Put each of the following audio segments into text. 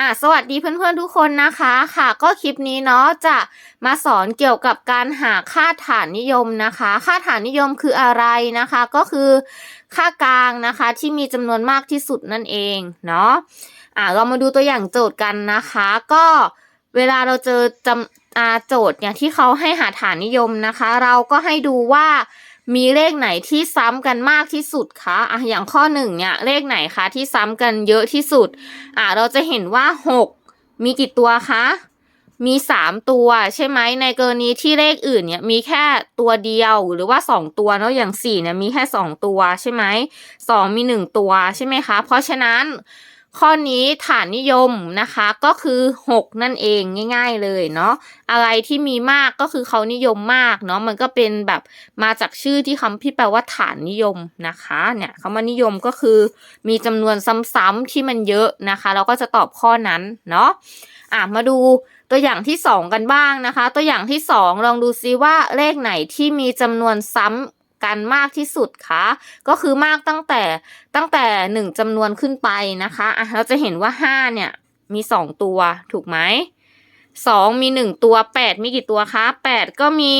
อะสวัสดีเพื่อนๆทุกคนนะคะค่ะ ก็คลิปนี้เนาะจะมาสอนเกี่ยวกับการหาค่าฐานนิยมนะคะ ค่าฐานนิยมคืออะไรนะคะ ก็คือค่ากลางนะคะที่มีจำนวนมากที่สุดนั่นเองเนาะอะเรามาดูตัวอย่างโจทย์กันนะคะ ก็เวลาเราเจอจำอาโจทย์เนี่ยที่เขาให้หาฐานนิยมนะคะ เราก็ให้ดูว่า มีเลขไหนที่ซ้ำกันมากที่สุดคะอะอย่างข้อหนึ่งเนี่ยเลขไหนคะที่ซ้ำกันเยอะที่สุด อะเราจะเห็นว่าหกมีกี่ตัวคะ มีสามตัวใช่ไหมในกรณีที่เลขอื่นเนี่ยมีแค่ตัวเดียวหรือว่าสองตัวเนาะอย่างสี่เนี่ยมีแค่สองตัวใช่ไหมสองมีหนึ่งตัวใช่ไหมคะ เพราะฉะนั้น ข้อนี้ฐานนิยมนะคะก็คือหกนั่นเองง่าย ๆเลยเนาะอะไรที่มีมากก็คือเขานิยมมากเนาะมันก็เป็นแบบมาจากชื่อที่คำที่แปลว่าฐานนิยมนะคะเนี่ยคำว่านิยมก็คือมีจำนวนซ้ำๆที่มันเยอะนะคะ เราก็จะตอบข้อนั้นเนาะอะมาดูตัวอย่างที่สองกันบ้างนะคะ ตัวอย่างที่สองลองดูซิว่าเลขไหนที่มีจำนวนซ้ำ กันมากที่สุดคะก็คือมากตั้งแต่ตั้งแต่หนึ่งจำนวนขึ้นไปนะคะอะเราจะเห็นว่าห้าเนี่ยมีสองตัวถูกไหมสองมีหนึ่งตัวแปดมีกี่ตัวคะแปดก็มี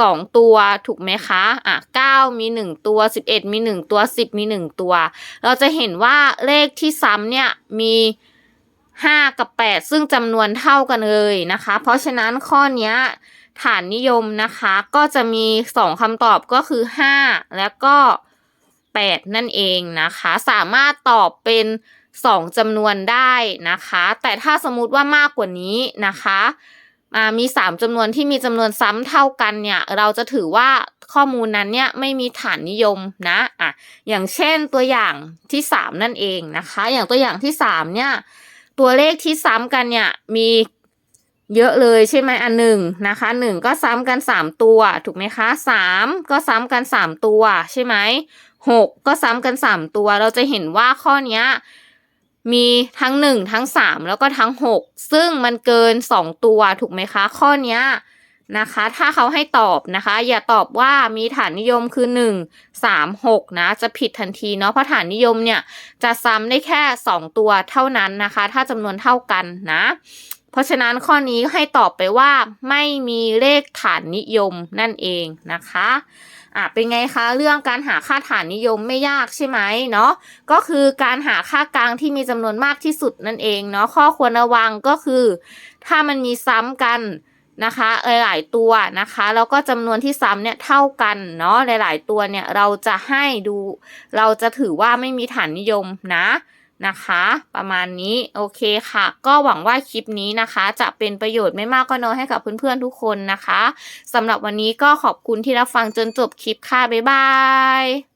สองตัวถูกไหมคะอะเก้ามีหนึ่งตัวสิบเอ็ดมีหนึ่งตัวสิบมีหนึ่งตัว เราจะเห็นว่าเลขที่ซ้ำเนี่ยมีห้ากับแปดซึ่งจำนวนเท่ากันเลยนะคะ เพราะฉะนั้นข้อเนี้ย ฐานนิยมนะคะ ก็จะมีสองคำตอบก็คือห้าแล้วก็แปดนั่นเองนะคะ สามารถตอบเป็นสองจำนวนได้นะคะ แต่ถ้าสมมุติว่ามากกว่านี้นะคะมีสามจำนวนที่มีจำนวนซ้ำเท่ากันเนี่ย เราจะถือว่าข้อมูลนั้นเนี่ยไม่มีฐานนิยมนะอะอย่างเช่นตัวอย่างที่สามนั่นเองนะคะ อย่างตัวอย่างที่สามเนี่ย ตัวเลขที่ซ้ำกันเนี่ยมี เยอะเลยใช่ไหมอันหนึ่งนะคะหนึ่งก็ซ้ำกันสามตัวถูกไหมคะสามก็ซ้ำกันสามตัวใช่ไหมหกก็ซ้ำกันสามตัว เราจะเห็นว่าข้อนี้มีทั้งหนึ่งทั้งสามแล้วก็ทั้งหกซึ่งมันเกินสองตัวถูกไหมคะ ข้อนี้นะคะ ถ้าเขาให้ตอบนะคะ อย่าตอบว่ามีฐานนิยมคือหนึ่งสามหกนะ จะผิดทันทีเนาะเพราะฐานนิยมเนี่ย จะซ้ำได้แค่สองตัวเท่านั้นนะคะ ถ้าจำนวนเท่ากันนะ เพราะฉะนั้นข้อนี้ให้ตอบไปว่า ไม่มีเลขฐานนิยมนั่นเองนะคะอะเป็นไงคะเรื่องการหาค่าฐานนิยมไม่ยากใช่ไหมเนาะก็คือการหาค่ากลางที่มีจำนวนมากที่สุดนั่นเองเนาะข้อควรระวังก็คือ ถ้ามันมีซ้ำกันนะคะหลายตัวนะคะแล้วก็จำนวนที่ซ้ำเนี่ยเท่ากันเนาะหลาย ๆ ตัวเนี่ยเราจะให้ดู เราจะถือว่าไม่มีฐานนิยมนะ นะคะ ประมาณนี้โอเคค่ะ ก็หวังว่าคลิปนี้นะคะ จะเป็นประโยชน์ไม่มากก็น้อยให้กับเพื่อนๆทุกคนนะคะสำหรับวันนี้ก็ขอบคุณที่รับฟังจนจบคลิปค่ะบ๊ายบาย